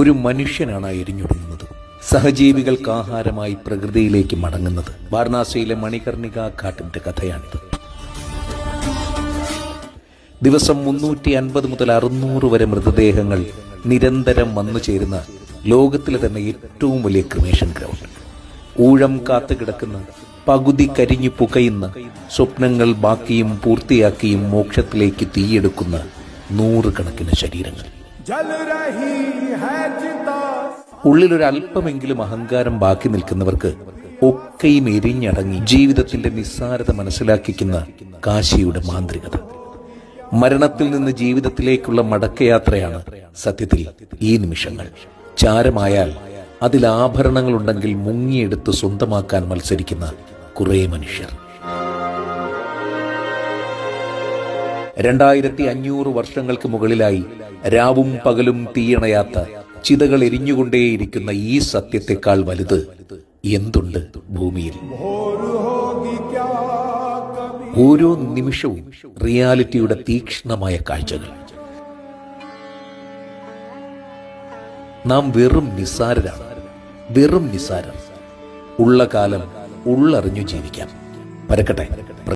ഒരു മനുഷ്യനാണ് എരിഞ്ഞൊടുങ്ങുന്നത് സഹജീവികൾക്ക് ആഹാരമായി പ്രകൃതിയിലേക്ക് മടങ്ങുന്നത്. വാരണാസിയിലെ മണികർണിക ഘാട്ടിന്റെ കഥയാണിത്. ദിവസം മുന്നൂറ്റി അൻപത് മുതൽ അറുന്നൂറ് വരെ മൃതദേഹങ്ങൾ നിരന്തരം വന്നു ചേരുന്ന ലോകത്തിലെ തന്നെ ഏറ്റവും വലിയ ക്രിമേഷൻ ഗ്രൗണ്ട്. ഊഴം കാത്തു കിടക്കുന്ന പകുതി കരിഞ്ഞു പുകയുന്ന സ്വപ്നങ്ങൾ ബാക്കിയും പൂർത്തിയാക്കിയും മോക്ഷത്തിലേക്ക് തീയെടുക്കുന്ന നൂറുകണക്കിന് ശരീരങ്ങൾ. ഉള്ളിലൊരല്പമെങ്കിലും അഹങ്കാരം ബാക്കി നിൽക്കുന്നവർക്ക് ഒക്കെയും എരിഞ്ഞടങ്ങി ജീവിതത്തിന്റെ നിസ്സാരത മനസ്സിലാക്കിക്കുന്ന കാശിയുടെ മാന്ത്രികത. മരണത്തിൽ നിന്ന് ജീവിതത്തിലേക്കുള്ള മടക്കയാത്രയാണ് സത്യത്തിൽ ഈ നിമിഷങ്ങൾ. ചാരമായാൽ അതിൽ ആഭരണങ്ങളുണ്ടെങ്കിൽ മുങ്ങിയെടുത്ത് സ്വന്തമാക്കാൻ മത്സരിക്കുന്ന കുറേ മനുഷ്യർ. രണ്ടായിരത്തി അഞ്ഞൂറ് വർഷങ്ങൾക്ക് മുകളിലായി രാവും പകലും തീയണയാത്ത ചിതകൾ എരിഞ്ഞുകൊണ്ടേയിരിക്കുന്ന ഈ സത്യത്തെക്കാൾ വലുത് എന്തുണ്ട് ഭൂമിയിൽ? ഓരോ നിമിഷവും റിയാലിറ്റിയുടെ തീക്ഷ്ണമായ കാഴ്ചകൾ. നാം വെറും നിസ്സാരരാണ് വെറും നിസ്സാരം. ഉള്ള കാലം ഉള്ളറിഞ്ഞു ജീവിക്കാം. പരക്കട്ടെ.